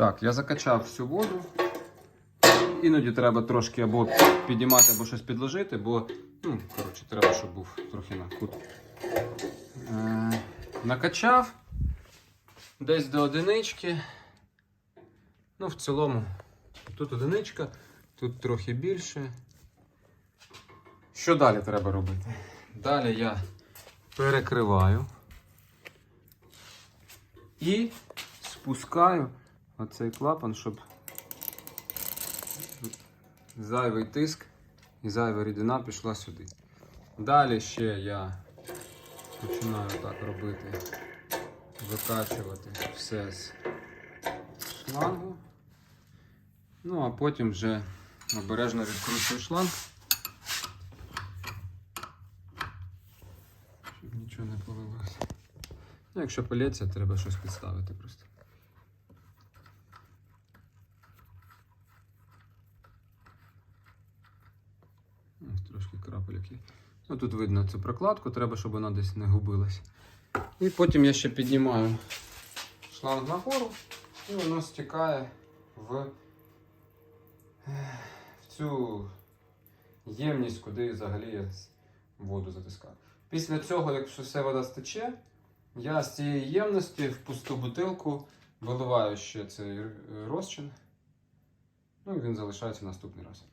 Так, я закачав всю воду. Іноді треба трошки або підіймати, або щось підложити, бо ну, коротше, треба, щоб був трохи на кут. Е, накачав десь до одинички. Ну, в цілому, тут одиничка, тут трохи більше. Що далі треба робити? Далі я перекриваю і спускаю оцей клапан, щоб зайвий тиск і зайва рідина пішла сюди. Далі ще я починаю так робити, викачувати все з шлангу. Ну, а потім вже обережно відкручую шланг. Щоб нічого не полилося. Ну, якщо полється, треба щось підставити просто. Трошки крапельок. Ну, тут видно цю прокладку, треба, щоб вона десь не губилась. І потім я ще піднімаю шланг нагору, і воно стікає в, е, в цю ємність, куди взагалі я воду затискаю. Після цього, якщо вся вода стече, я з цієї ємності в пусту бутилку виливаю ще цей розчин. Ну і він залишається наступний раз.